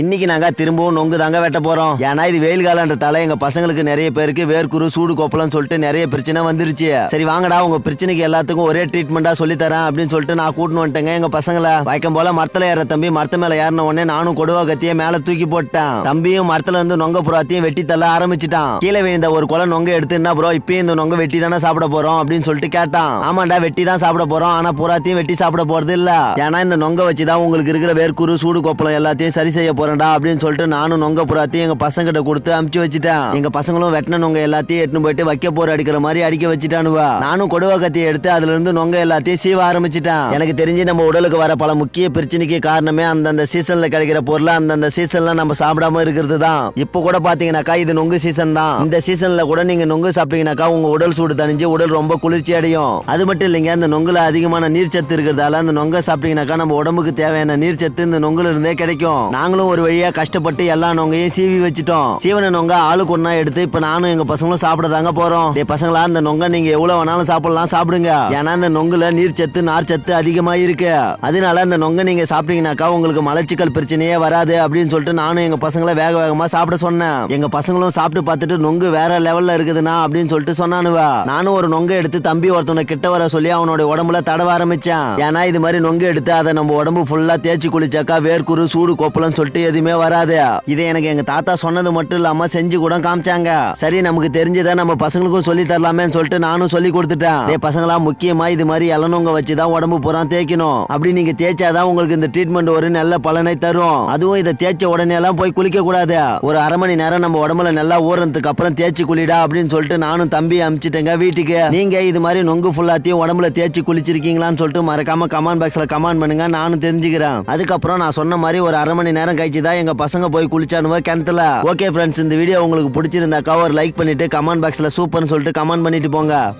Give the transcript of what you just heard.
இன்னைக்கு நாங்க திரும்பவும் நொங்கு தாங்க வெட்ட போறோம். ஏன்னா இது வெயில் காலன்றதால எங்க பசங்களுக்கு நிறைய பேருக்கு வேர்க்குரு சூடு கோப்பலன்னு சொல்லிட்டு நிறைய பிரச்சனை வந்துருச்சு. சரி வாங்கடா உங்க பிரச்சனைக்கு எல்லாத்துக்கும் ஒரே ட்ரீட்மெண்டா சொல்லி தரேன் அப்படின்னு சொல்லிட்டு நான் கூட்டின்னு வந்துட்டேங்க எங்க பசங்களை. வைக்கம் போல மரத்துல ஏற தம்பி மரத்து மேல ஏறின உடனே நானும் கொடுவா கத்திய மேல தூக்கி போட்டேன். தம்பியும் மரத்துல இருந்து நொங்க புறாத்தையும் வெட்டி தள்ள ஆரம்பிச்சிட்டான். கீழே விழுந்த ஒரு குலை நொங்க எடுத்து என்ன ப்ரோ இப்பயும் இந்த நொங்க வெட்டி தானே சாப்பிட போறோம் அப்படின்னு சொல்லிட்டு கேட்டான். ஆமாண்டா வெட்டி தான் சாப்பிட போறோம் ஆனா புறாத்தையும் வெட்டி சாப்பிட போறது இல்ல ஏன்னா இந்த நொங்க வச்சுதான் உங்களுக்கு இருக்கிற வேர்க்குரு சூடு கொப்பளம் எல்லாத்தையும் சரி செய்ய போகிறேன்டா அப்படின்னு சொல்லிட்டு நானும் நொங்க புறாத்தையும் எங்கள் பசங்கிட்ட கொடுத்து அமுச்சு வச்சுட்டேன். எங்கள் பசங்களும் வெட்டின நொங்க எல்லாத்தையும் எடுத்துன்னு போயிட்டு வைக்க போற அடிக்கிற மாதிரி அடிக்க வச்சுட்டானுவா. நானும் கொடுவ கத்தியை எடுத்து அதுலேருந்து நொங்க எல்லாத்தையும் சீவ ஆரம்பிச்சிட்டேன். எனக்கு தெரிஞ்சு நம்ம உடலுக்கு வர பல முக்கிய பிரச்சனைக்கு காரணமே அந்தந்த சீசனில் கிடைக்கிற பொருளை அந்தந்த சீசனில் நம்ம சாப்பிடாம இருக்கிறது தான் இப்போ கூட பார்த்தீங்கனாக்கா இது நொங்கு சீசன் தான். இந்த சீசனில் கூட நீங்கள் நொங்கு சாப்பிட்டீங்கன்னாக்கா உங்கள் உடல் சூடு தணிஞ்சு உடல் ரொம்ப குளிர்ச்சி அடையும். அது மட்டும் இல்லைங்க அந்த நொங்குல அதிகமான நீர் சத்து இருக்கிறதால அந்த நொங்க சாப்பிட்டீங்கன்னாக்கா நம்ம உடம்புக்கு தேவையான நீர் சத்து இந்த நொங்குல இருந்தே கிடைக்கும். நாங்களும் ஒரு வழியா கஷ்டப்பட்டு எல்லா நொங்கையும் சீவி வச்சுட்டோம். சீவன நொங்க ஆளுக்கு ஒன்றா எடுத்து இப்ப நானும் எங்க பசங்களும் சாப்பிட தாங்க போறோம். டேய் பசங்களா அந்த நொங்க நீங்க எவ்வளவு வேணாலும் சாப்பிடலாம் சாப்பிடுங்க. ஏன்னா அந்த நொங்குல நீர் சத்து நார் சத்து அதிகமா இருக்கு. அதனால அந்த நொங்க நீங்க சாப்பிட்டீங்கனாக்கா உங்களுக்கு மலச்சிக்கல் பிரச்சனையே வராது அப்படின்னு சொல்லிட்டு நானும் எங்க பசங்களை வேக வேகமா சாப்பிட சொன்னேன். எங்க பசங்களும் சாப்பிட்டு பார்த்துட்டு நொங்கு வேற லெவல்ல இருக்குதுண்ணா அப்படின்னு சொல்லிட்டு சொன்னானுவா. நானும் ஒரு நொங்க எடுத்து தம்பி ஒருத்தவனை கிட்ட வர சொல்லி அவனோட உடம்புல தடவ ஆரம்பிச்சேன். ஏன்னா இது மாதிரி நொங்கு எடுத்து அதை நம்ம உடம்பு ஃபுல்லா தேய்ச்சி குளிச்சாக்கா வேர்க்குரு சூடு கோப்பலன்னு சொல்லிட்டு எதுவுமே வராது. இதை எனக்கு எங்க தாத்தா சொன்னது மட்டும் இல்லாம செஞ்சு கூட காமிச்சாங்க. சரி நமக்கு தெரிஞ்சதை நம்ம பசங்களுக்கும் சொல்லி தரலாமேன்னு சொல்லிட்டு நானும் சொல்லி கொடுத்துட்டேன். டேய் பசங்களா முக்கியமா இது மாதிரி இளநுங்க வச்சு தான் உடம்பு பூரா தேய்க்கணும். அப்படி நீங்க தேய்ச்சாதான் உங்களுக்கு இந்த ட்ரீட்மெண்ட் ஒரு நல்ல பலனை தரும். அதுவும் இதை தேய்ச்ச உடனே எல்லாம் போய் குளிக்க கூடாது. ஒரு அரை மணி நேரம் நம்ம உடம்புல நல்லா ஊறதுக்கு அப்புறம் தேய்ச்சி குளிடா அப்படின்னு சொல்லிட்டு நானும் தம்பி அமிச்சிட்டேங்க வீட்டுக்கு. நீங்க இது மாதிரி நொங்கு ஃபுல்லாத்தையும் உடம்புல தேய்ச்சி குளிச்சிருக்கீங்களான்னு சொல்லிட்டு மறக்காம கமெண்ட் பாக்ஸ்ல கமெண்ட் பண்ணுங்க. நானும் தெரிஞ்சுக்கிறேன். அதுக்கப்புறம் நான் சொன்ன மாதிரி ஒரு அரை மணி நேரம் கழிச்சு தான் எங்க பசங்க போய் குளிச்சானுவ கிணத்துல. ஓகே ஃப்ரெண்ட்ஸ் இந்த வீடியோ உங்களுக்கு பிடிச்சிருந்தாக்கா ஒரு லைக் பண்ணிட்டு கமெண்ட் பாக்ஸ்ல சூப்பர்னு சொல்லிட்டு கமெண்ட் பண்ணிட்டு போங்க.